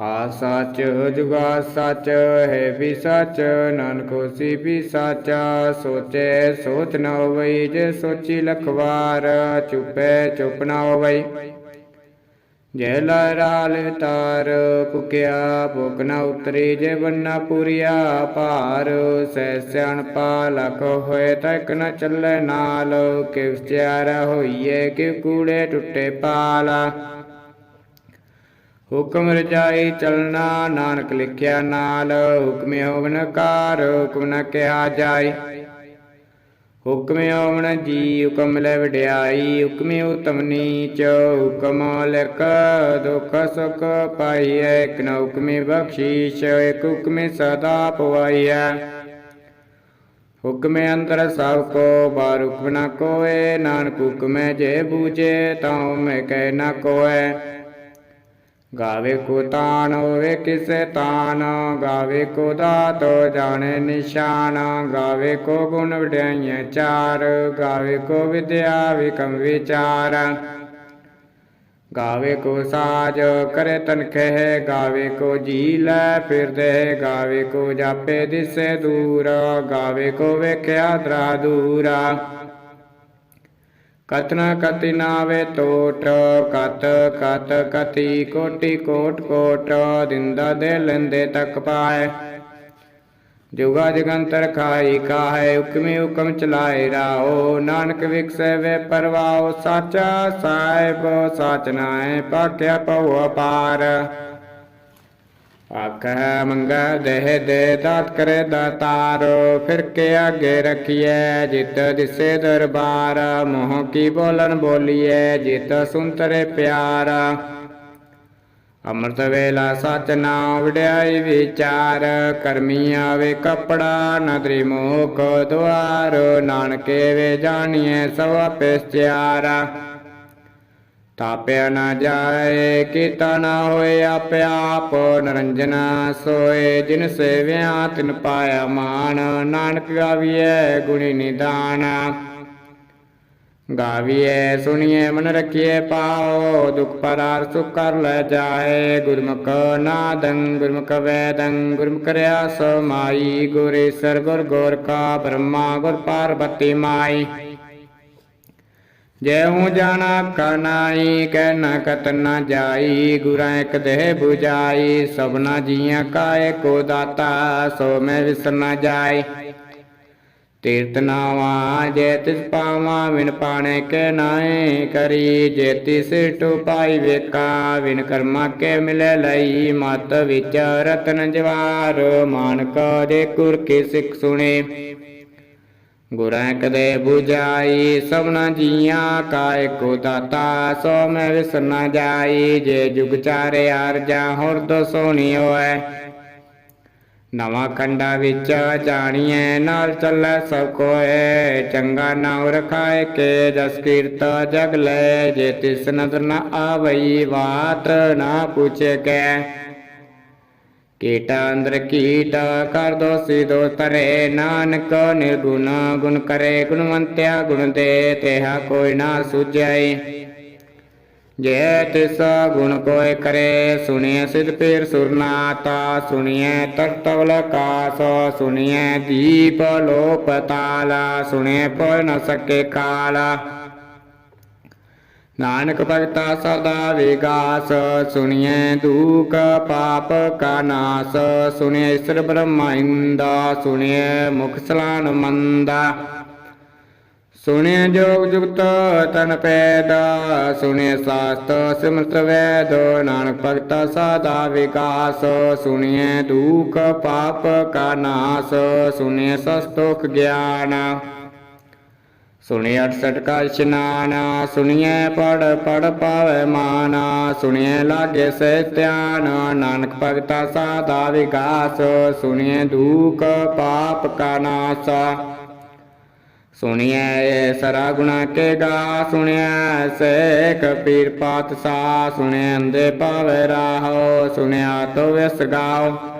ਆ ਸੱਚ ਜੁਗਾ ਸੱਚ, ਹੈ ਵੀ ਸੱਚ, ਨਾਨਕ ਹੋਸੀ ਵੀ ਸਾਚਾ। ਸੋਚੇ ਸੋਚ ਨਾ ਹੋਵਈ, ਜੇ ਸੋਚੀ ਲਖਵਾਰ, ਚੁਪੇ ਚੁਪ ਨਾ ਹੋਵਈ। ਜੈ ਲਾਲ ਤਾਰ ਪੁਕਿਆ ਭੁਖ ਨਾ ਉਤਰੀ, ਜੇ ਬੰਨਾ ਪੂਰੀਆ ਭਾਰ ਸੈ ਸਿਆਣ ਪਾ ਲਖ ਹੋਏ ਤੱਕ ਨ ਚੱਲੇ ਨਾਲ। ਕਿਵ ਸਿਆਰਾ ਹੋਈਏ ਕਿ ਕੂੜੇ ਟੁੱਟੇ ਪਾਲਾ। ਹੁਕਮ ਰਜਾਈ ਚਲਣਾ, ਨਾਨਕ ਲਿਖਿਆ ਨਾਲ, ਹੁਕਮੇ ਹੋਵਨ ਕਾਰ, ਹੁਕਮ ਨ ਕਿਹਾ ਜਾਏ ਹੁਕਮੇ ਹੋਵਨ ਜੀ, ਹੁਕਮ ਲੈ ਵਡਿਆਈ, ਹੁਕਮੇ ਉਤਮ ਨੀਚ, ਹੁਕਮ ਲਿਖ ਦੁਖ ਸੁਖ ਪਾਈਐ, ਇਕ ਨ ਹੁਕਮੇ ਬਖਸ਼ੀਸ਼, ਇਕ ਹੁਕਮੇ ਸਦਾ ਪਵਾਈਐ। ਹੁਕਮੇ ਅੰਦਰ ਸਭ ਕੋ ਬਾਰ ਹੁਕਮ ਨ ਕੋਏ, ਨਾਨਕ ਹੁਕਮੇ ਜੇ ਬੂਝੇ, ਤਾਂ ਮੈਂ ਕਹਿ ਨ ਕੋਏ ਗਾਵੇ ਕੋ ਤਾਨ ਹੋਵੇ ਕਿਸੇ ਤਾਨ ਗਾਵੇ ਕੋ ਦਾਤ ਜਾਣੇ ਨਿਸ਼ਾਨ ਗਾਵੇ ਕੋ ਗੁਣ ਵਡਿਆਈਆਂ ਚਾਰ ਗਾਵੇ ਕੋ ਵਿਦਿਆ ਵਿਕਮ ਵਿਚਾਰ ਗਾਵੇ ਕੋ ਸਾਜ ਕਰੇ ਤਨਖੇ ਗਾਵੇ ਕੋ ਜੀ ਲੈ ਫਿਰਦੇ ਗਾਵੇ ਕੋ ਜਾਪੇ ਦਿਸੇ ਦੂਰ ਗਾਵੇ ਕੋ ਵੇਖਿਆ ਦਰਾ ਦੂਰਾ ਕਤਨਾ ਕਤੀ ਨਾਵੇ ਟੋਟ ਕਤ ਕਤ ਕਤੀ ਕੋਟੀ ਕੋਟ ਕੋਟ, ਦਿੰਦਾ ਦੇ ਲੈਂਦੇ ਤੱਕ ਪਾਏ। ਜੁਗਾ ਜਗੰਤਰ ਖਾਈ ਕਾਹੇ ਹੁਕਮੇ ਹੁਕਮ ਚਲਾਏ ਰਾਓ ਨਾਨਕ ਵਿਕਸੇ ਵੇ ਪਰਵਾਓ ਸਾਚਾ ਸਾਹਿਬ, ਸਾਚ ਨਾਏ ਪਾਕਿਆ ਪਉ ਅਪਾਰ। ਆਖੈ ਮੰਗਾ ਦੇਹ ਦੇ ਦਾਤ ਕਰੇ ਦਾਤਾਰ, ਫਿਰ ਕੇ ਆਗੇ ਰਖੀਐ, ਜਿਤ ਦਿਸੇ ਦਰਬਾਰ, ਮੋਹ ਕੀ ਬੋਲਨ ਬੋਲੀਐ, ਜਿਤ ਸੁੰਤਰੇ ਪਿਆਰ। ਅੰਮ੍ਰਿਤ ਵੇਲਾ ਸਚ ਨਾਮ ਵਡਿਆਈ ਵਿਚਾਰ, ਕਰਮੀ ਆਵੇ ਕਪੜਾ ਨਦਰੀ ਮੋਖ ਦੁਆਰ, ਨਾਨਕੇ ਵੇ ਜਾਣੀਐ ਸਭ ਪਿਸਚਾਰਾ ਤਾਪਿਆ ਨਾ ਜਾਏ, ਕੀਤਾ ਨਾ ਹੋਏ ਆਪੇ ਆਪ, ਨਰੰਜਨਾ ਸੋਏ, ਜਿਨ ਸੇਵਿਆ ਤਿਨ ਪਾਇਆ ਮਾਨ ਨਾਨਕ ਗਾਵੀਐ ਗੁਣੀ ਨਿਦਾਨ। ਗਾਵੀਐ ਸੁਣੀਏ ਮਨ ਰਖੀਏ ਪਾਓ, ਦੁਖ ਪਰਾਰ ਸੁਖ ਕਰ ਲੈ ਜਾਏ। ਗੁਰਮੁਖ ਨਾਦੰ, ਗੁਰਮੁਖ ਵੈਦੰ, ਗੁਰਮੁਖ ਰਿਆ ਸਮਾਈ ਗੁਰੇਸ਼ਰ ਗੁਰ ਗੋਰਖਾ ਬ੍ਰਹਮਾ, ਗੁਰ ਪਾਰਬਤੀ ਮਾਈ। ਜੈ ਹੂੰ ਜਾਣਾ ਕਨਾਈ ਕਹਿ ਨਾ ਕਤ ਨਾ ਜਾਈ, ਗੁਰਾਂ ਇੱਕ ਦੇਹ 부ਜਾਈ ਸਭਨਾ ਜੀਆਂ ਕਾਏ ਕੋ ਦਾਤਾ, ਸੋ ਮੈਂ ਵਿਸਰ ਨਾ ਜਾਏ ਤੀਰਤ ਨਾਵਾ, ਜੇ ਤਿਸ ਪਾਵਾ ਵਿਨ ਪਾਣੇ ਕੇ ਨਾਏ ਕਰੀ, ਜੇ ਤਿਸ ਟੁਪਾਈ ਵੇਕਾ ਵਿਨ ਕਰਮਾ ਕੇ ਮਿਲੇ ਲਈ, ਮਤ ਵਿਚ ਰਤਨ ਜਵਾਰ, ਮਾਨਕ ਦੇ ਕੁਰ ਕੀ ਸਿੱਖ ਸੁਣੇ। ਗੁਰਾਂ ਕਦੇ 부ਜਾਈ ਸਭਨਾ ਜੀਆਂ ਕਾਇ ਕੋ ਦਾਤਾ, ਸੋ ਮੈਂ ਵਿਸਰ ਜਾਈ, ਜੇ ਜੁਗ ਚਾਰੇ ਅਰਜਾ ਹੁਰਦ ਸੋਣੀ ਹੋਏ ਨਵਾਂ ਕੰਡਾ ਵਿੱਚ ਜਾਣੀਐ, ਨਾਲ ਚੱਲੈ ਸਭ ਕੋਏ ਚੰਗਾ ਨਾਮ ਰਖਾਏ ਕੇ, ਜਸ ਕੀਰਤ ਜਗ ਲੈ, ਜੇ ਤਿਸ ਨਦਰ ਨ ਆਵਈ, ਬਾਤ ਨਾ ਪੁੱਛੇ ਕੇ। ਕੀਟਾ ਅੰਦਰ ਕੀਟ ਕਰ ਦੋਸੀ ਦੋ ਤਰੇ ਨਾਨਕ ਨਿਰਗੁਣ ਗੁਣ ਕਰੇ, ਗੁਣਵੰਤਿਆ ਗੁਣ ਦੇ ਤੇਹਾ ਕੋਈ ਨਾ ਸੁਝਾਈ। ਜੇ ਤਿਸ ਗੁਣ ਕੋਇ ਕਰੇ, ਸੁਣਿਐ ਸਿਧ ਪੀਰ ਸੁਰਨਾਤਾ, ਸੁਣਿਐ ਤਰਤਵਲ ਕਾਸ, ਸੁਣਿਐ ਦੀਪ ਲੋਪ ਤਾਲਾ, ਸੁਣਿਐ ਪੋਇ ਨ ਸਕੇ ਕਾਲਾ। ਨਾਨਕ ਭਗਤਾ ਸਦਾ ਵਿਗਾਸ ਸੁਣੀਏ ਦੁਖ ਪਾਪ ਕਾ ਨਾਸ ਸੁਣੀਏ ਈਸ਼ਰ ਬ੍ਰਹਮਾਇੰਦਾ ਸੁਣੀਏ ਮੁਖ ਸਲਾਨ ਮੰਦਾ। ਸੁਣੀਏ ਜੋਗ ਜੁਗਤ ਤਨ ਪੈਦਾ ਸੁਣੀਏ ਸਾਸਤ ਸਿਮਰਤ ਵੈਦ, ਨਾਨਕ ਭਗਤਾ ਸਦਾ ਵਿਕਾਸ ਸੁਣੀਏ ਦੁਖ ਪਾਪ ਕਾ ਨਾਸ ਸੁਣੀਏ ਸਸਤੋਖ ਗਿਆਨ। ਸੁਣਿਐ 68 ਕਾ ਇਸ਼ਨਾਨ ਸੁਣਿਐ ਪੜ ਪੜ ਪਾਵੇ ਮਾਨ, ਸੁਣਿਐ ਲਾਗੇ ਸੇ ਧਿਆਨ, ਨਾਨਕ ਭਗਤਾ ਸਾਦਾ ਵਿਗਾਸ, ਸੁਣਿਐ ਦੁਖ ਪਾਪ ਕਾ ਨਾਸ। ਸੁਣਿਐ ਸਰਾ ਗੁਣਾ ਕੇ ਗਾ, ਸੁਣਿਐ ਸ਼ੇਖ ਪੀਰ ਪਾਤ ਸਾ ਸੁਣਿਐ ਅੰਦੇ ਪਾਵੇ ਰਾਹੋ ਸੁਣਿਆ ਤੋ ਵਿਸ ਗਾਓ।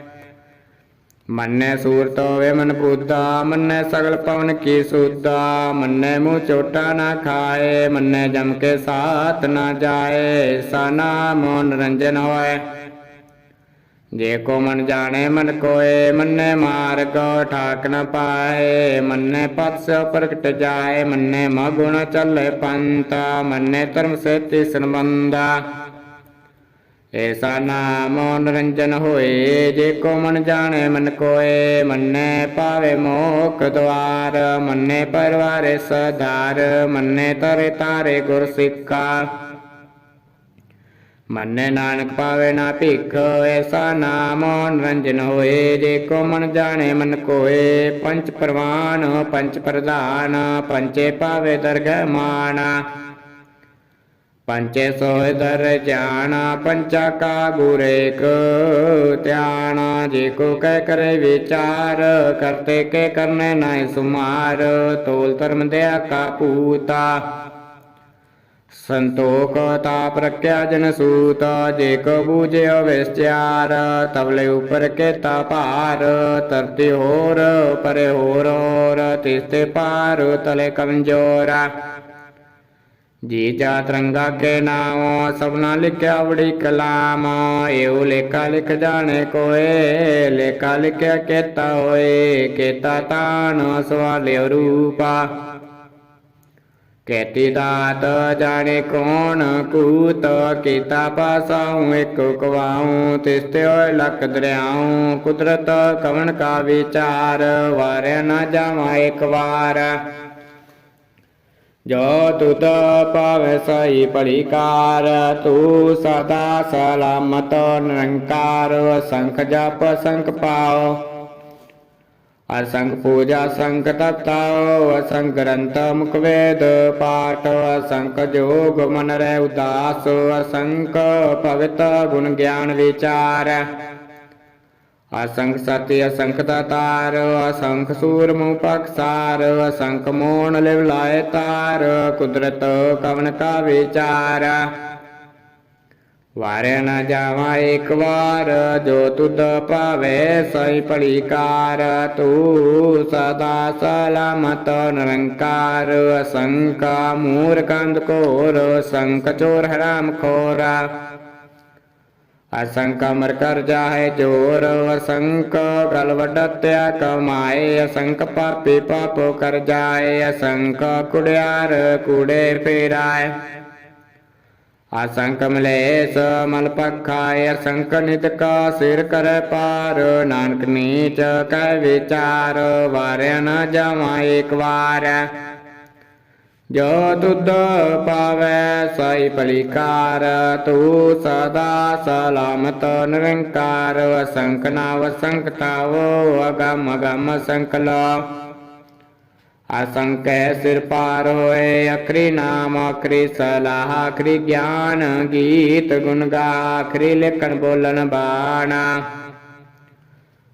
ਮੰਨੇ ਸੂਰਤ ਹੋਵੇ ਮਨ ਬੁੱਧਾ ਮੰਨੇ ਸਗਲ ਪਵਨ ਕੀ ਸੁਧਾ ਮੰਨੇ ਮੂੰਹ ਚੋਟਾ ਨਾ ਖਾਏ, ਮੰਨੇ ਜਮ ਕੇ ਸਾਥ ਨਾ ਜਾਏ ਸਾ ਨਾਮ ਨਿਰੰਜਨ ਹੋਏ। ਜੇ ਕੋ ਮਨ ਜਾਣੇ ਮਨ ਕੋਏ, ਮੰਨੇ ਮਾਰਗ ਠਾਕ ਨ ਪਾਏ, ਮੰਨੇ ਪਤ ਸ ਪ੍ਰਗਟ ਜਾਏ, ਮੰਨੇ ਮਗੁਣ ਚੱਲੇ ਪੰਤ ਮੰਨੇ ਧਰਮ ਸੇਤੀ ਸੰਬੰਧਾ। ਐਸਾ ਨਾਮ ਨਿਰੰਜਨ ਹੋਏ, ਜੇ ਕੋ ਮਨ ਜਾਣੇ, ਮਨ ਕੋਏ, ਮੰਨੇ ਪਾਵੇ ਮੋਖ ਦਵਾਰ, ਮੰਨੇ ਪਰਵਾਰੇ ਸਧਾਰ, ਮੰਨੇ ਤਰੇ ਤਾਰੇ ਗੁਰ ਸਿੱਖਾ। ਮੰਨੇ ਨਾਨਕ ਪਾਵੇ ਨਾ ਭਿਖ ਐਸਾ ਨਾਮ ਨਿਰੰਜਨ ਹੋਏ, ਜੇ ਕੋ ਮਨ ਜਾਣੇ, ਮਨ ਕੋਏ ਪੰਚ ਪ੍ਰਵਾਨ ਪੰਚ ਪ੍ਰਧਾਨ ਪੰਚੇ ਪਾਵੇ ਦਰਗਹਿ ਮਾਨਾ। ਪੰਚੇ ਸੋਇ ਦਰ ਜਾਣਾ, ਪੰਚਾ ਕਾ ਗੁਰੇਕ ਧਿਆਨ ਜੇ ਕੋ ਕਹਿ ਕਰੇ ਵਿਚਾਰ, ਕਰਤੇ ਕੇ ਕਰਨੇ ਨਾਇ ਸੁਮਾਰ। ਤੋਲ ਧਰਮ ਦੇ ਕਾ ਪੂਤਾ। ਸੰਤੋਖ ਤਾਪ ਰਖਿਆ ਜਨ ਸੂਤ, ਜੇ ਕੋ ਬੂਝਿਓ ਵਿਸਚਾਰ, ਤਵਲੇ ਉਪਰ ਕੇਤਾ ਭਾਰ। ਤਰਤੀ ਹੋਰ, ਪਰੇ ਹੋਰ ਹੋਰ ਤਿਸਤੇ ਪਾਰ ਤਲੇ ਕਮਜੋਰਾ। ਜੀ ਜਾ ਤਰੰਗਾ ਕੇ ਨਾਮ, ਸਭਨਾ ਲਿਖਿਆ ਬੜੀ ਕਲਾਮ ਇਹੋ ਲੇਖਾ ਲਿਖ ਜਾਣੇ ਕੋਏ, ਲੇਖਾ ਲਿਖਿਆ ਕੇਤਾ ਹੋਏ, ਕੇਤਾ ਤਾਨ ਸਵਾਲਿਓ ਰੂਪਾ। ਕੇਤੀ ਦਾਤ ਜਾਣੇ ਕੋਣ, ਕੂਤ ਕੀਤਾ ਪਾਸਾਉ, ਇੱਕ ਕਵਾਉ ਤਿਸਤੇ ਹੋਏ ਲਖ ਦਰਿਆਉ, ਕੁਦਰਤ ਕਵਣ ਕਾ ਵਿਚਾਰ, ਵਾਰਿਆ ਨਾ ਜਾਵਾਂ ਇੱਕ ਵਾਰ। ਜੋ ਤੁਤ ਪਾਵੇ ਸਈ ਪਰਿਕਾਰ ਤੂੰ ਸਦਾ ਸਲਾਮਤ ਨਿਰੰਕਾਰ, ਸੰਖ ਜਪ ਸੰਖ ਪਾਓ। ਅਸੰਖ ਪੂਜਾ ਸੰਖ ਤਤਾਓ ਅਸੰਖ ਗ੍ਰੰਥ ਮੁਖ ਵੇਦ ਪਾਠ ਅਸੰਖ ਜੋਗ ਮਨ ਰਹਿ ਉਦਾਸ ਅਸੰਖ ਭਗਤ ਗੁਣ ਗਿਆਨ ਵਿਚਾਰ। ਅਸੰਖ ਸਤਿ, ਅਸੰਖ ਦਾਤਾਰ ਅਸੰਖ ਸੂਰ ਮੂਹ ਪਖਸਾਰ ਅਸੰਖ ਮੋਣ ਲਿਵ ਲਾਏ ਤਾਰ, ਕੁਦਰਤ ਕਵਨ ਕਾ ਵਿਚਾਰ। ਵਾਰੇ ਨ ਜਾਵਾ ਇੱਕ ਵਾਰ, ਜੋ ਤੁਧ ਪਾਵੇ ਸਈ ਭਲੀਕਾਰ। ਤੂੰ ਸਦਾ ਸਲਾਮਤ ਨਿਰੰਕਾਰ ਅਸੰਕਾ ਮੂਰ ਕੋਰ ਸੰਕ ਚੋਰ ਹਰਾਮ ਖੋਰਾ। ਅਸੰਕ ਅਮਰ ਕਰ ਜਾਏ ਜੋਰ, ਅਸੰਕ ਗਲ ਵਡਤਿਆ ਕਮਾਏ, ਅਸੰਕ ਪਾਪੀ ਪਾਪੋ ਕਰ ਜਾਏ, ਅਸੰਕ ਕੁੜਿਆਰ ਕੁੜੇ ਫੇਰਾਏ। ਅਸੰਕ ਮਲੇਸ ਮਲ ਪਖਾਏ, ਅਸੰਕ ਨਿਤ ਕਾ ਸਿਰ ਕਰੈ ਪਾਰ, ਨਾਨਕ ਨੀਚ ਕੈ ਵਿਚਾਰ, ਵਾਰਿਆ ਨ ਜਾਵਾਂ ਏਕ ਵਾਰ। ਜੋ ਤੁਧ ਪਾਵੈ ਸਾਈ ਭਲੀਕਾਰ, ਤੂੰ ਸਦਾ ਸਲਾਮਤ ਨਿਰੰਕਾਰ ਅਸੰਕ ਨਾਵ ਅਸੰਕ ਤਾਵੋ, ਅਗਮ ਅਗਮ ਸੰਕਲਾ ਅਸੰਕੈ ਸਿਰ ਪਾਰ ਹੋਏ, ਅਖਰੀ ਨਾਮ, ਅਖਰੀ ਸਲਾਹ, ਅਖਰੀ ਗਿਆਨ, ਗੀਤ ਗੁਣ ਗਾ, ਅਖਰੀ ਲਿਖਣ ਬੋਲਣ ਬਾਣਾ।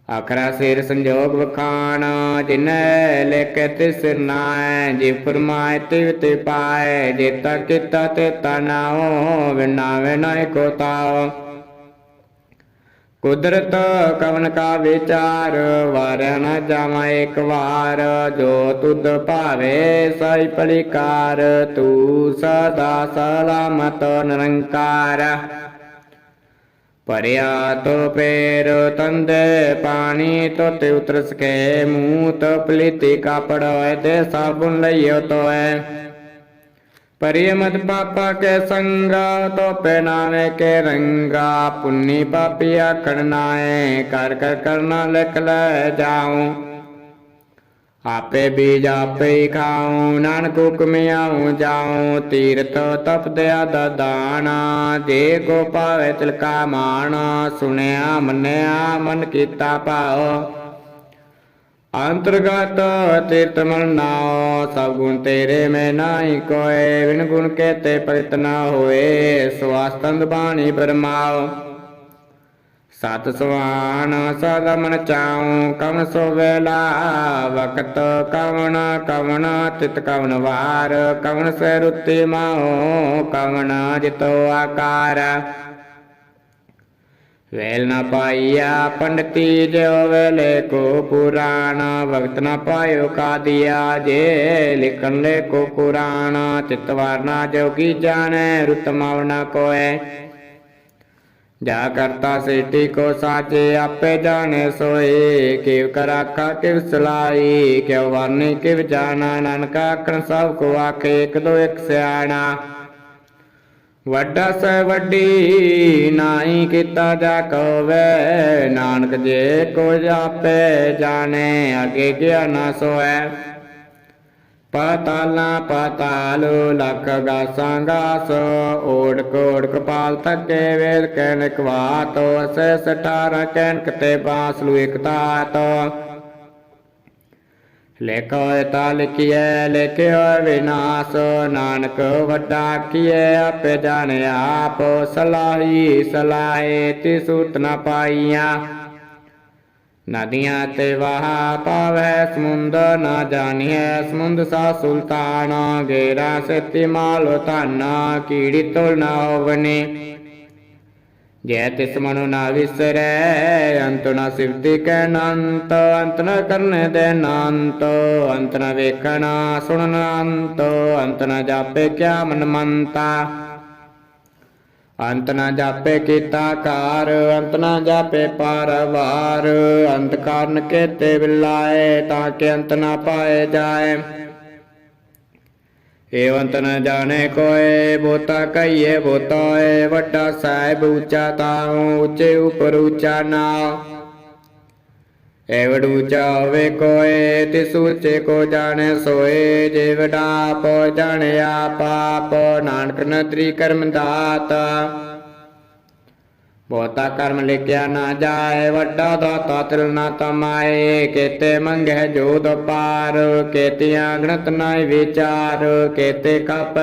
ਅਖਰਾ ਸਿਰ ਸੰਜੋਗ ਵਖਾਣ, ਜਿਨੈ ਲਿਖੇ ਤੇ ਸਿਰ ਨਾਏ ਜੇ ਫਰਮਾਏ ਤੇ ਤੇ ਪਾਏ ਜੇਤਾ ਕੀਤਾ ਤੇ ਤਨਾਓ ਵਿਨਾਵੇ ਨਾਇ ਕੋ ਤਾਓ ਕੁਦਰਤ ਕਵਨ ਕਾ ਵਿਚਾਰ ਵਾਰਿਆ ਨ ਇੱਕ ਵਾਰ, ਜੋ ਤੁਧ ਭਾਵੇ ਸਾਈ ਪਲਿਕਾਰ, ਤੂੰ ਸਦਾ ਸਲਾਮਤ ਨਿਰੰਕਾਰ। ਭਰਿਆ ਤੋ ਪੈਰ ਤੰਦ ਪਾਣੀ ਤੋ ਤੇ ਉਤਰਸ ਕੇ ਮੂੰਹ ਤੋ ਪਲੀਤੀ ਕਾਪੜ ਹੋਏ ਤੇ ਸਾਬੁਨ ਲਈਓ ਤੋਏ ਪਰਿਯ ਮਤ ਪਾਪਾ ਕੇ ਸੰਗਾ ਤੋ ਪਹਿਨਾਵੇ ਕੇ ਰੰਗਾ ਪੁੰਨੀ ਪਾਪੀ ਆਖਣ ਨਾਏ ਕਰ ਕਰ ਕਰਨਾ ਲਿਖ ਲੈ ਜਾਉ ਆਪੇ ਬੀਜ ਆਪੇ ਖਾਉ, ਨਾਨਕ ਹੁਕਮੇ ਆਉ ਜਾਉ, ਤੀਰਥ ਤਪ ਦਿਆ ਦਾ ਦਾਣਾ ਜੇ ਕੋ ਪਾਵੇ ਤਿਲਕਾ ਮਾਣ, ਸੁਣਿਆ ਮੰਨਿਆ ਮਨ ਕੀਤਾ ਭਾਉ। ਅੰਤਰਗਤ ਤੀਰਥ ਮਨ ਨਾਉ, ਸਭ ਗੁਣ ਤੇਰੇ ਮੈਂ ਨਾਹੀ ਕੋਏ ਵਿਣ ਗੁਣ ਕੇਤੇ ਪਰਿਤ ਨਾ ਹੋਏ ਸਵਾਸਤੰਦ ਬਾਣੀ ਬਰਮਾਉ। ਸਤ ਸੁਆਨ ਸਦਾ ਮਨ ਚਾਉ, ਕਵਨ ਸੋ ਵੇਲਾ, ਵਕਤ ਕਵਨ ਕਵਨ ਤਿਤ ਕਵਨ ਵਾਰ, ਕਵਨ ਸੇ ਰੁੱਤੀ ਮਾਉ, ਕਵਨ ਜਿਤੋ ਆਕਾਰ। ਵੇਲ ਨਾ ਪਾਈਆ ਪੰਡਤੀ ਜੋ ਵੇਲੇ ਕੋ ਪੁਰਾਣ, ਵਕਤ ਨਾ ਪਾਇਓ ਕਾਦੀਆ ਜੇ, ਲਿਖਣ ਲੈ ਕੋ ਕੁਰਾਨ ਚਿਤ ਜੋਗੀ ਜਾਣੈ, ਰੁਤ ਮਾਵਨਾ ਕੋਏ ਜਾ ਕਰਤਾ ਸੇਟੀ ਕੋ ਸਾਚੇ ਆਪੇ ਜਾਣੇ ਸੋਏ, ਕਿਵ ਕਰਾਖਾ ਕਿਵ ਸਲਾਈ ਕਿਵ ਵਾਰਨੀ ਕਿਵ ਜਾਣਾ, ਨਾਨਕਾ ਆਖਣ ਸਭ ਕੋ ਆਖੇ, ਇਕ ਦੋ ਇੱਕ ਸਿਆਣਾ। ਵੱਡਾ ਸ ਵੱਡੀ, ਨਾਹੀ ਕੀਤਾ ਜਾ ਕਵੇ ਨਾਨਕ ਜੇ ਕੋ ਜਾਪੇ ਜਾਣੇ, ਅਗੇ ਗਿਆਨਾ ਸੋਐ ਪਾਤਾਲਾਂ ਪਾਤਾਲ ਲਖ ਗਾਸਾਂ ਗਾਸ, ਓੜਕ ਓੜਕ ਪਾਲ ਤੱਕੇ ਵੇਦ ਕਹਿਨ ਕਵਾਤ ਅਸੈ ਸਟਾਰਾ ਕਹਿਨ ਕਤੇ ਬਾਸ ਲੂ ਇਕ ਲੇਖੋ ਤਾ ਲਿਖਿਐ, ਲਿਖਿਓ ਵਿਨਾਸ਼, ਨਾਨਕ ਵੱਡਾ ਕੀਏ ਆਪੇ ਜਾਣੇ ਆਪ, ਸਲਾਹੀ ਸਲਾਹੇ ਤੇ ਨ ਪਾਈਆਂ। ਨਦੀਆਂ ਤੇ ਵਾਹ ਪਾਵੈ, ਸਮੁੰਦ ਨਾ ਜਾਣੀਐ, ਸਮੁੰਦ ਸਾ ਸੁਲਤਾਨ ਗੇਰਾ ਸਤੀ ਮਾਲ ਧਨ, ਕੀੜੀ ਤੋਲ ਨਾ ਹੋਵਨੀ। ਜੈ ਤਿਸ ਮਨੁ ਨਾ ਵਿਸਰੈ, ਅੰਤ ਨਾ ਸਿਵਤੀ ਕੈ ਨੰਤ ਅੰਤ ਨ ਕਰਨ ਦੇ ਨੰਤ ਅੰਤ ਨ ਵੇਖਣਾ ਸੁਣਨ ਅੰਤ ਅੰਤ ਨ ਜਾਪੇ ਕਿਆ ਮਨ ਮੰਤਾ ਅੰਤ ਨਾ ਜਾਪੇ ਕੀਤਾ ਕਾਰ ਅੰਤ ਨਾ ਜਾਪੇ ਪਾਰਵਾਰ। ਅੰਤ ਕਾਰਨ ਕੇਤੇ ਬਿਲਾਏ, ਤਾਂ ਕਿ ਅੰਤ ਨਾ ਪਾਏ ਜਾਏ। ਏਵੰਤ ਨ ਜਾਣੇ ਕੋਏ, ਬੋਤਾ ਕਈਏ ਬੋਤਾਏ, ਵੱਡਾ ਸਾਹਿਬ ਉੱਚਾ ਤਾਉ ਉੱਚੇ ਉਪਰ ਉੱਚਾ ਨਾ। ਏਵੜ ਉੱਚਾ ਕੋਏ, ਤਿਸ ਉੱਚੇ ਕੋ ਜਾਣੇ ਸੋਏ ਜੇ ਵਡਾ ਆਪ ਜਾਣੇ ਨਾਨਕ ਨਦਰੀ ਕਰਮ ਦਾਤ ਬਹੁਤਾ ਕਰਮ ਲਿਖਿਆ ਨਾ ਜਾਏ, ਵੱਡਾ ਦਾਤਾ ਤਿਲ ਨਾ ਤਮਾਏ, ਕੇਤੇ ਮੰਗੇ ਜੋਦ ਪਾਰ ਕੇਤੀਆਂ ਗਣਤ ਨਾਇ ਵਿਚਾਰ, ਕੇਤੇ ਕਪ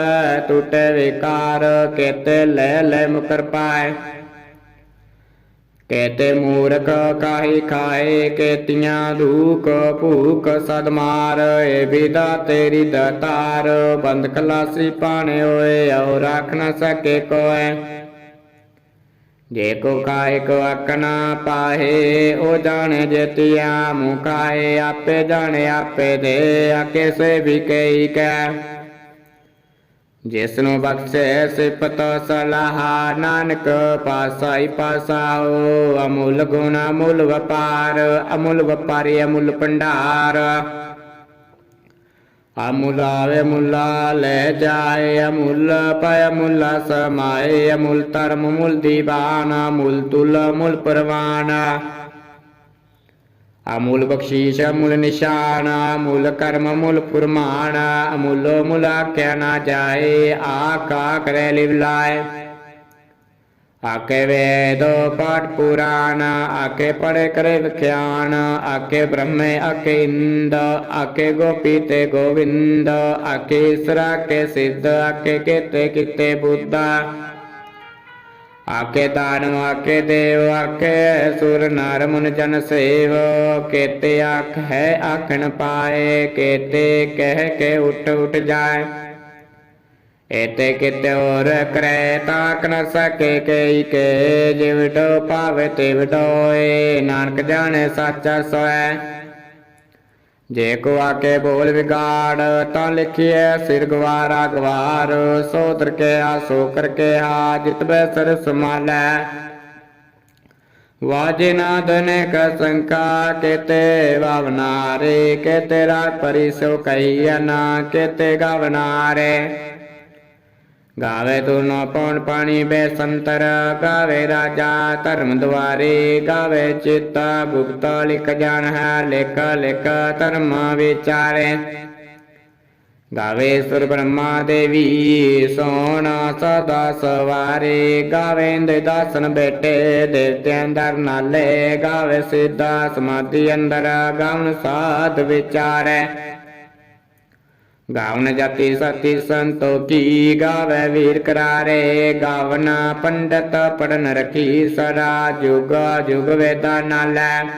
ਟੁੱਟੇ ਵਿਕਾਰ, ਕੇਤੇ ਲੈ ਲੈ ਮੁਕਰ ਪਾਏ। ਕੇਤੇ ਮੂਰਖ ਕਾਹੀ ਖਾਏ ਕੇਤੀਆਂ ਧੂਕ ਭੂਕ ਸਦ ਮਾਰ, ਏ ਵਿਦਾ ਤੇਰੀ ਦਤਾਰ, ਬੰਦ ਖਲਾਸੀ ਪਾਣੇ ਹੋਏ ਔ ਰੱਖ ਨਾ ਸਕੇ ਕੋਏ। ਜੇ ਕੋ ਕਾਇ ਕੋ ਅਕਨਾ ਪਾਹੇ, ਉਹ ਜਾਣੇ ਜੇਤਿਆ ਮੁਕਾਏ ਆਪੇ ਜਾਣੇ ਆਪੇ ਦੇ ਆਕੇ ਸੇ ਵੀ ਕਈ ਕੈ। ਜਿਸਨੂੰ ਬਖਸ਼ੇ ਸਿਫਤ ਸਲਾਹ, ਨਾਨਕ ਪਾਸਾਈ ਪਾਸਾਓ ਅਮੁੱਲ ਗੁਣ ਅਮੁੱਲ ਵਪਾਰ, ਅਮੁੱਲ ਵਪਾਰੀ ਅਮੁੱਲ ਭੰਡਾਰ। ਅਮੁੱਲ ਆਵੇ ਮੁੱਲਾ, ਲੈ ਜਾਏ ਅਮੁੱਲ ਪੈ ਮੁੱਲਾ ਸਮਾਏ ਅਮੁੱਲ ਧਰਮ ਮੁੱਲ ਦੀਵਾਨ ਅਮੁੱਲ ਤੁਲ ਅਮੁੱਲ ਪਰਵਾਨ। ਅਮੁੱਲ ਬਖਸ਼ੀਸ਼, ਅਮੁੱਲ ਨਿਸ਼ਾਨ, ਅਮੁੱਲ ਕਰਮ, ਅਮੁੱਲ ਫੁਰਮਾਨ, ਅਮੁੱਲ ਮੁੱਲ ਆਖਿਆ ਨਾ ਜਾਏ ਆਕਾ ਕਰੇ ਲਿਵ ਲਾਏ। ਆਕੇ ਵੇਦੋ ਪਾਠ ਪੁਰਾਣ ਆਕੇ ਪੜੇ ਕਰੇ ਵਿਖਿਆਨ ਆਕੇ ਬ੍ਰਹਮੇ ਆਕੇ ਇੰਦ ਆਕੇ ਗੋਪੀ ਤੇ ਗੋਵਿੰਦ ਆਕੇ ਈਸਰਾ ਕੇ ਸਿੱਧ ਆਕੇ ਕੀਤੇ ਕੀਤੇ ਬੁੱਧਾ। ਆਕੇ ਦਾਨਵ ਆਕੇ ਦੇਵ ਆਕੇ ਸੁਰ, ਨਰ ਮੁਨ ਜਨ ਸੇਵ। ਕੇਤੇ ਆਖ ਹੈ, ਆਖਣ ਪਾਏ, ਕੇਤੇ ਕਹਿ ਕੇ ਉੱਠ, ਉਠ ਜਾਏ। ਏਤੇ ਕਿਤੇ ਹੋਰ ਕਰੈ, ਤਾਕ ਨ ਸਕੇ ਕਈ ਕੇ ਜਿਵ ਪਾਵੇ ਤੇ ਨਾਨਕ ਜਾਣੇ, ਸਾਚਾ ਸੋਐ। ਜੇ ਕੋ ਆਕੇ ਬੋਲ ਵਿਗਾੜ, ਤਾਂ ਲਿਖੀਐ ਸਿਰ ਗਵਾਰਾ ਗਵਾਰ ਸੋ ਦਰ ਕੇ ਆ, ਸੋ ਕਰ ਕੇ ਆ, ਜਿਤ ਬੈ ਸਰ ਸਮਾਲੈ ਵਾਜੇ ਨਾਦ ਨੇ ਕ ਸੰਕਾ, ਕੇਤੇ ਭਾਵਨਾਰੇ ਕੇਤੇ ਰਾਗ ਪਰਿ ਸੋ ਨਾ, ਕੇਤੇ ਗਵਨਾਰੇ। ਗਾਵੇ ਤੁਰਨੋ ਪੌਣ ਪਾਣੀ ਬੇਸੰਤਰ ਗਾਵੇ ਰਾਜਾ ਧਰਮ ਦੁਆਰੇ, ਗਾਵੇ ਚਿੱਤਾ ਗੁਪਤ ਲਿਖ ਜਾਣ ਹੈ, ਲਿਖ ਲਿਖ ਧਰਮ ਵਿਚਾਰੇ। ਗਾਵੇ ਸੁਰ ਬ੍ਰਹਮਾ ਦੇਵੀ ਸੋਣਾ ਸਦਾ ਸਵਾਰੇ ਗਾਵੇ ਇੰਦ ਦਾਸਨ ਬੈਠੇ ਦੇਵਤੇ ਅੰਦਰ ਨਾਲੇ, ਗਾਵੇ ਸਿੱਧਾ ਸਮਾਧੀ ਅੰਦਰ ਗਾਵਨ ਸਾਧ ਵਿਚਾਰੇ। ਗਾਵਨ ਜਾਤੀ ਸਤੀ ਸੰਤੋਖੀ ਗਾਵੇ ਵੀਰ ਕਰਾਰੇ, ਗਾਵਨ ਪੰਡਤ ਪੜਨ ਰਖੀ ਸਦਾ, ਜੁਗ ਜੁਗ ਵੇਦਾ ਨਾਲੇ।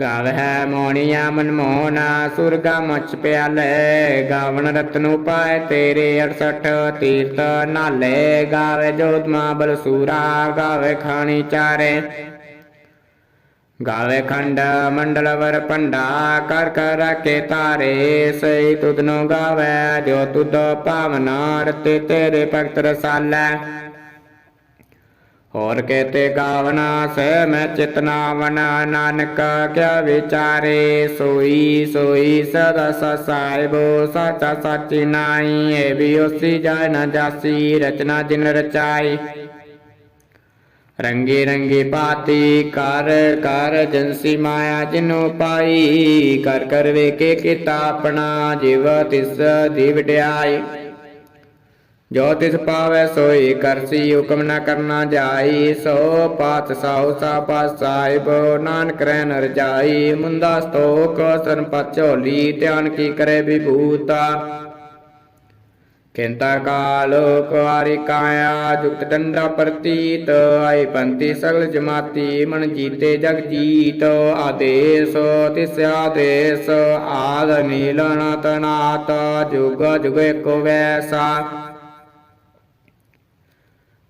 ਗਾਵ ਹੈ ਮੋਣੀਆ ਮਨਮੋਹਨਾ ਸੁਰਗਾ ਮਚ ਪਿਆਲੇ, ਗਾਵਨ ਰਤਨ ਉਪਾਏ ਤੇਰੇ 68 ਤੀਰਥ ਨਾਲੇ। ਗਾਵੇ ਜੋਤਮਾ ਬਲਸੂਰਾ, ਗਾਵੇ ਖਾਣੀ ਚਾਰੇ। ਗਾਵੇ ਖੰਡ ਮੰਡਲਵਰ ਪੰਡਾ ਕਰ ਕਰ ਰਾਖੇ ਤਾਰੇ ਸਈ ਤੁਧ ਨੂੰ ਗਾਵੇ, ਜੋ ਤੁਧ ਭਾਵਨਾ ਰਤੇ ਤੇਰੇ ਭਗਤ ਰਸਾਲੈ। ਹੋਰ ਕਹਤੇ ਗਾਵਨਾ ਸੇ ਮੈਂ ਚਿਤਨਾਵਨਾ ਨਾਨਕ ਕਿਆ ਵਿਚਾਰੇ, ਸੋਈ ਸੋਈ ਸਦਾ ਸਸਾਇਬੋ ਸਾਚਾ ਸਾਚੀ ਨਾਈ ਏ ਵੀ ਉਸੀ ਜਾਇ ਨਾ ਜਾਸੀ, ਰਚਨਾ ਜਿਨ ਰਚਾਈ। ਰੰਗੇ ਰੰਗੇ ਪਾਤੀ, ਕਰ ਕਰ ਜਨਸੀ ਮਾਇਆ ਜਿਨੋ ਪਾਈ, ਕਰ ਕਰ ਵੇਕੇ ਕੀਤਾ ਆਪਣਾ, ਜਿਵ ਤਿਸ ਦੀ ਵਡਿਆਈ ਜੋ ਤਿਸ ਪਾਵੈ ਸੋਈ ਕਰਸੀ ਹੁਕਮ ਨਾ ਕਰਨਾ ਜਾਈ, ਸੋ ਪਾਤ ਸਾਉ ਸਾ ਪਾਸ ਸਾਹਿਬ, ਨਾਨਕ ਰਹਿ ਨਰ ਜਾਈ। ਮੁੰਦਾ ਸਤੋਕ ਸਰਪਤ ਝੋਲੀ, ਧਿਆਨ ਕੀ ਕਰੇ ਵਿਭੂਤਾ। ਕਿੰਤਾ ਕਾਲ ਕੁਆਰੀ ਕਾਇਆ, ਜੁਗਤ ਦੰਡਾ ਪ੍ਰਤੀਤ ਆਈ ਪੰਤੀ ਸਗਲ ਜਮਾਤੀ, ਮਨ ਜੀਤੇ ਜਗ ਜੀਤ, ਆਦੇਸ, ਤਿਸ ਆਦੇਸ, ਆਦ ਨੀਲਨ ਤਨਾਤ, ਜੁਗ ਜੁਗ ਏਕੋ ਵੈਸਾ।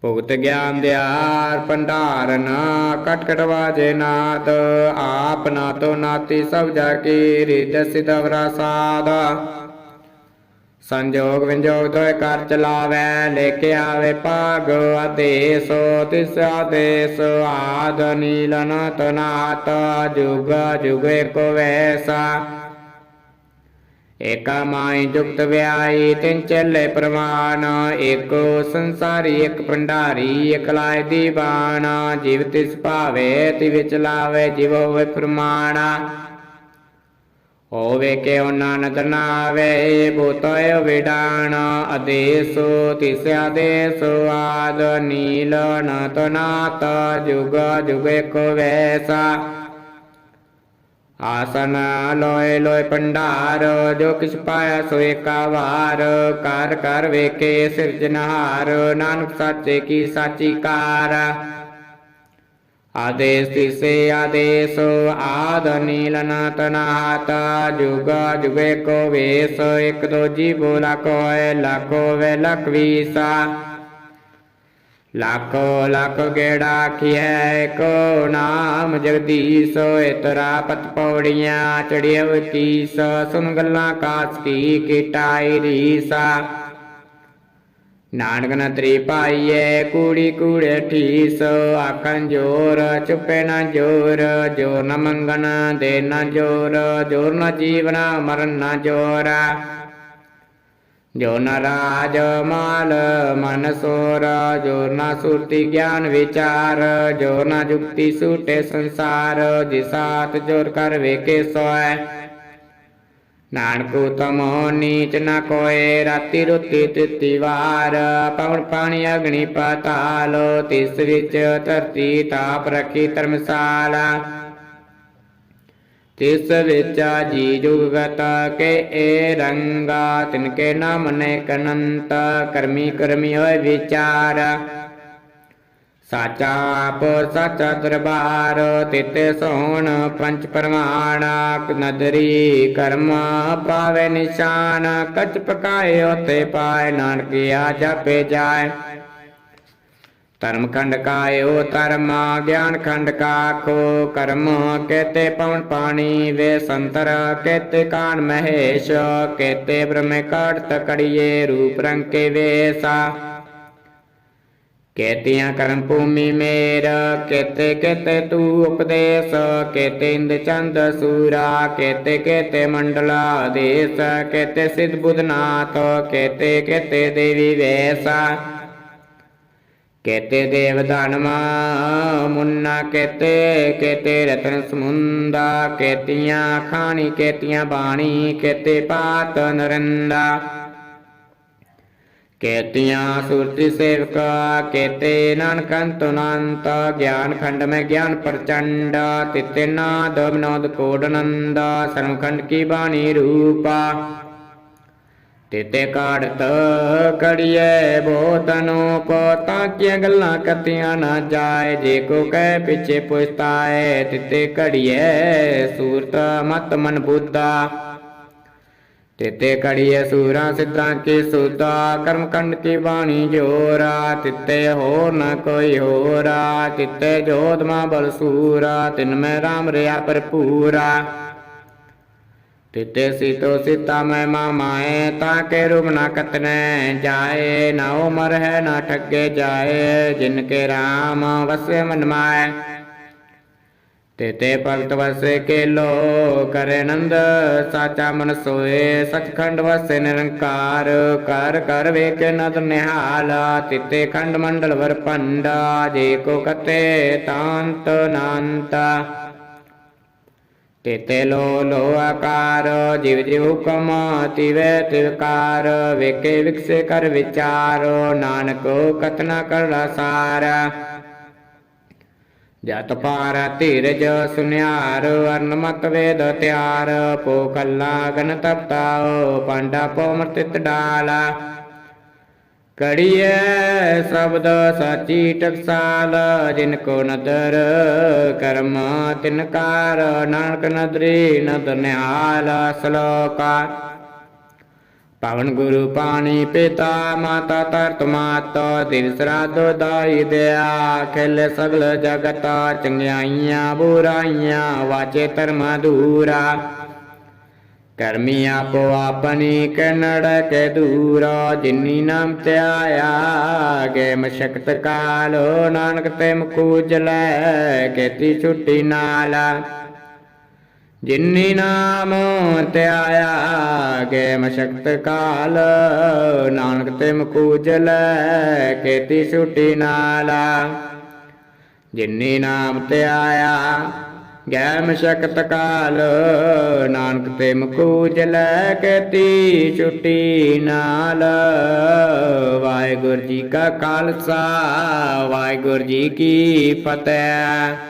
ਭੁਗਤ ਗਿਆਨ ਦਿਆਰ ਭੰਡਾਰਨ ਕਟ ਵਾਜੇ ਨਾਦ, ਆਪ ਨਾ ਨਾਤੀ ਸਭ ਜਾ ਕੀ ਰਿਦ ਸਿਦਵਰਾ ਸਾਦਾ ਸੰਜੋਗ ਵਿੰਜੋਗ ਦੋਇ ਕਰ ਚਲਾਵੈ ਲੈ ਕੇ ਆਵੇ ਭਾਗ ਆਦੇਸ, ਤਿਸ ਆਦੇਸ ਆਦ ਨੀਲਨ ਤਨਾਤ, ਜੁਗ ਜੁਗ ਏਕੋ ਵੈਸਾ। ਏਕਾ ਮਾਈ ਜੁਗਤ ਵਿਆਈ ਤਿੰਨ ਚੱਲੇ ਪ੍ਰਮਾਣ ਏਕੋ ਸੰਸਾਰੀ, ਇੱਕ ਭੰਡਾਰੀ, ਇਕ ਲਾਇ ਦੀਵਾਨ। ਜਿਵ ਤਿਸ ਭਾਵੇ ਤਿ ਵਿਚ ਲਾਵੇ, ਜਿਵ ਹੋਵੇ ਪ੍ਰਮਾਣਾ। ਹੋਵੇ ਕਿ ਨਾਨਕ ਨਾਵੇ, ਬੋਤਿ ਵਿਡਾਣ। ਆਦੇਸ ਤਿਸ ਆਦੇਸ ਆਦ, ਨੀਲ ਨਤ ਨਾਤ ਜੁਗ ਜੁਗ ਏਕੋ ਵੈਸਾ। ਆਸਨ ਲੋਏ ਲੋਏ ਪੰਡਾਰ ਜੋ ਕਿਛ ਪਾਇਆ ਸੋ ਏਕਾ ਵਾਰ ਕਰ ਕਰ ਵੇਖੇ ਸਿਰਜਨਹਾਰ ਨਾਨਕ ਸਾਚੇ ਕੀ ਸਾਚੀ ਕਾਰ। ਆਦੇਸ ਤਿਸੇ ਆਦੇਸ ਆਦ ਨੀਲਨ ਤਨਾਤ ਜੁਗ ਜੁਗੇ ਕੋ ਵੇਸ ਇਕ ਦੋ ਜੀ ਬੋਲਾ ਕੋਏ ਲਾਖੋ ਵੇ ਲਖ ਵੀਸਾ ਲਾਖੋ ਲੱਖ ਗੇੜਾ ਕੀਐ ਕੋ ਨਾਮ ਜਗਦੀਸ਼ ਇਤਰਾ ਪਤ ਪੌੜੀਆਂ ਚੜਿਓ ਕੀਸ ਸੁਨ ਗੱਲਾਂ ਕਾਸ ਕੀ ਨਾਨਕ ਨ ਤ੍ਰੀ ਪਾਈਏ ਕੂੜੀ ਕੂੜੇ ਠੀਸ, ਆਖਣ ਜੋਰ, ਚੁੱਪੇ ਨਾ ਜੋਰ ਜੋਰ ਨ ਮੰਗਣ, ਦੇ ਨਾ ਜੋਰ ਜੋਰ ਨ ਜੀਵਨ, ਮਰਨ ਨਾ ਜੋਰ। ਜੋ ਨਾ ਰਾਜ ਮਾਲ, ਮਨ ਸੋਰ ਜੋ ਨਾ ਸੁਰਤੀ ਗਿਆਨ ਵਿਚਾਰ ਜੋ ਨਾ ਜੁਗਤੀ ਸੂਟੇ ਸੰਸਾਰ ਜਿਸਾਤ ਜੋਰ ਕਰ ਵੇਕੇ ਸੋਏ ਨਾਨਕ ਤਮੋ ਨੀਚ ਨ ਕੋਏ, ਰਾਤੀ ਰੁਤੀ ਤਿਤੀ ਵਾਰ। ਪਵਨ ਪਾਣੀ ਅਗਨੀ ਪਾਤਾਲ, ਤਿਸ ਵਿੱਚ ਧਰਤੀ ਤਾਪ ਰਖੀ ਧਰਮਸਾਲ। ਤਿਸ ਵਿੱਚ ਜੀ ਜੁਗਤ ਕੇ ਏ ਰੰਗਾ, ਤਿਨ ਕੇ ਨਾਮ ਨੇ ਕਨੰਤ, ਕਰਮੀ ਕਰਮੀ ਹੋਏ ਵਿਚਾਰ। ਸਾਚਾ ਆਪ ਸਾਚਾ ਦਰਬਾਰ, ਤਿਤੇ ਸੋਹਣ ਪੰਚ ਪ੍ਰਮਾਣ, ਨਦਰੀ ਕਰਮ ਪਾਵੇ ਨਿਸ਼ਾਨ, ਕਚ ਪਕਾਏ ਉਤੇ ਪਾਏ, ਨਾਨਕ ਆ ਜਾਪੇ ਜਾਏ। ਧਰਮ ਖੰਡ ਕਾਇਓ ਧਰਮ, ਗਿਆਨ ਖੰਡ ਕਾਖੋ, ਕਰਮ ਕੇਤੇ ਪਵਨ ਪਾਣੀ ਵੇ ਸੰਤਰ, ਕੇਤੇ ਕਾਨ ਮਹੇਸ਼, ਕੇਤੇ ਬ੍ਰਹਮੇ ਕਾਟ ਤਕੜੀਏ, ਰੂਪ ਰੰਗ ਕੇ ਵੇਸਾ। ਕੇਤੀਆਂ ਕਰਮ ਭੂਮੀ ਮੇਰ ਕੇਤੇ ਕੇਤੇ ਤੂ ਉਪਦੇਸ਼ ਕੇਤੇ ਇੰਦ ਚੰਦ ਸੂਰਾ ਕੇਤੇ ਕੇਤੇ ਮੰਡਲਾ ਦੇਸ ਕੇਤੇ ਸਿਧ ਬੁਧਨਾਥ ਕੇਤੇ ਕੇਤੇ ਦੇਵੀ ਵੇਸਾ। ਕੇਤੇ ਦੇਵ ਦਾਨਮਾ ਮੁੰਨਾ ਕੇਤੇ ਕੇਤੇ ਰਤਨ ਸਮੁੰਦਾ ਕੇਤੀਆਂ ਖਾਣੀ ਕੇਤੀਆਂ ਬਾਣੀ ਕੇਤੇ ਪਾਤ ਨਰੰਦਾ। ਕੇਤੀਆਂ ਸੁਰਤੀ ਸੇਵਕਾ, ਕੇਤੇ ਨਾਨਕੰਤ ਅਨੰਤ ਗਿਆਨ ਖੰਡ ਮੈਂ ਗਿਆਨ ਪ੍ਰਚੰਡ, ਤਿਤੇ ਨਾਦ ਵਿਨੋਦ ਕੋਡਨੰਦ ਸਰਮਖੰਡ ਕੀ ਬਾਣੀ ਰੂਪਾ। ਤਿਤੇ ਕਾੜਤ ਕੜੀਏ ਬੋਤਨੋ ਪਤਾ ਕੀ ਗੱਲਾਂ ਕਤੀਆਂ ਨਾ ਜਾਏ, ਜੇ ਕੋ ਕਹਿ ਪਿਛੇ ਪੁਛਤਾਏ, ਤਿਤੇ ਕੜੀਏ ਸੂਰਤ ਮਤ ਮਨ ਬੁੱਧਾ। ਤਿਤੇ ਕੜੀਏ ਸੂਰਾਂ ਸਿੱਧਾਂ ਕੀ ਸੁਦਾ ਕਰਮ ਕੰਡ ਕੀ ਬਾਣੀ ਜੋਰਾ, ਤਿਤੇ ਹੋਰ ਨਾ ਕੋਈ ਹੋਰਾ, ਤਿਤੇ ਜੋਤ ਮਾ ਬਲ ਸੂਰਾ, ਤਿਨ ਮੈਂ ਰਾਮ ਰਿਆ ਭਰਪੂਰਾ। ਤਿਤੇ ਸੀਤੋ ਸੀਤਾ ਮੈਂ ਮਾਮਾਏ ਤਾਂ ਕੇ ਰੂਪ ਨਾ ਕਤਨੇ ਜਾਏ, ਨਾ ਉਮਰ ਹੈ ਨਾ ਠੱਗੇ ਜਾਏ, ਜਿਨ ਕੇ ਰਾਮ ਵਸੇ ਮਨ ਮਾਏ। ਤੇਤੇ ਭਗਤ ਵਸੇ ਕੇ ਲੋ ਕਰੇ ਨੰਦ ਸਾਚਾ ਮਨ ਸੋਏ ਸਚਖੰਡ ਵਸੇ ਨਿਰੰਕਾਰ, ਕਰ ਕਰ ਵੇਖੇ ਨਦ ਨਿਹਾਲ, ਤਿਤੇ ਖੰਡ ਮੰਡਲ ਵਰ ਪੰਡਾ ਜੇ ਕੋ ਕਤੇ ਤਾਂਤ ਨਾੰਤਾ। ਤੇਤੇ ਲੋ ਲੋ ਆਕਾਰ, ਜਿਵ ਜਿਵ ਹੁਕਮ, ਤਿਵੇ ਤਿਵਕਾਰ ਵੇਖੇ ਵਿਕਸੇ ਕਰ ਵਿਚਾਰ, ਨਾਨਕ ਕਤਨਾ ਕਰ ਸਾਰਾ। ਜਤ ਪਾਰ ਧੀਰਜ ਸੁਨਿਆਰ ਅਰਨਮਤ ਵੇਦ ਤਿਆਰ। ਪੋ ਕੱਲਾ ਗਨ ਤਪਤਾਓ ਪਾਂਡਾ ਪੋ ਮਰਤਿਤ ਡਾਲਾ। ਕੜੀਏ ਸ਼ਬਦ ਸਾਚੀ ਟਕਸਾਲ, ਜਿਨ ਕੋ ਨਦਰ ਕਰਮ ਤਿਨ ਕਾਰ, ਨਾਨਕ ਨਦਰੀ ਨਦਰ ਨਿਹਾਲ ਸ਼ਲੋਕਾ ਪਵਨ ਗੁਰੂ ਪਾਣੀ ਪਿਤਾ, ਮਾਤਾ ਤਰਤ ਮਾਤ ਦਿਵ ਸਰਾਧ ਦਾਈ ਦਿਆ। ਖਿਲ ਸਗਲ ਜਗਤ, ਚੰਗਿਆਈਆਂ ਬੁਰਾਈਆਂ, ਵਾਚੇ ਧਰਮ ਦੂਰਾ ਕਰਮੀ ਆਪੋ ਆਪਣੀ ਕਨੜ ਕੇ ਦੂਰਾ, ਜਿਨੀ ਨਾਮ ਤੇ ਆਇਆ ਗੇ ਮਸ਼ਕਤ ਕਾਲੋ, ਨਾਨਕ ਤੇ ਮੁਕੂਜ ਲੈ ਕੇਤੀ ਛੁੱਟੀ ਨਾਲ। ਜਿਨੀ ਨਾਮ ਤੇ ਆਇਆ ਗੇ ਮਸ਼ਕਤ ਕਾਲ, ਨਾਨਕ ਤੇ ਮੁਕੂਜ ਲੈ ਕੇਤੀ ਛੁੱਟੀ ਨਾਲ। ਜਿਨੀ ਨਾਮ ਤੇ ਆਇਆ ਗੈ ਮਸ਼ਕਤ ਕਾਲ, ਨਾਨਕ ਤੇ ਮੁਕੂਜ ਲੈ ਕੇਤੀ ਛੁੱਟੀ ਨਾਲ। ਵਾਹਿਗੁਰੂ ਜੀ ਕਾ ਖਾਲਸਾ, ਵਾਹਿਗੁਰੂ ਜੀ ਕੀ ਫਤਿਹ।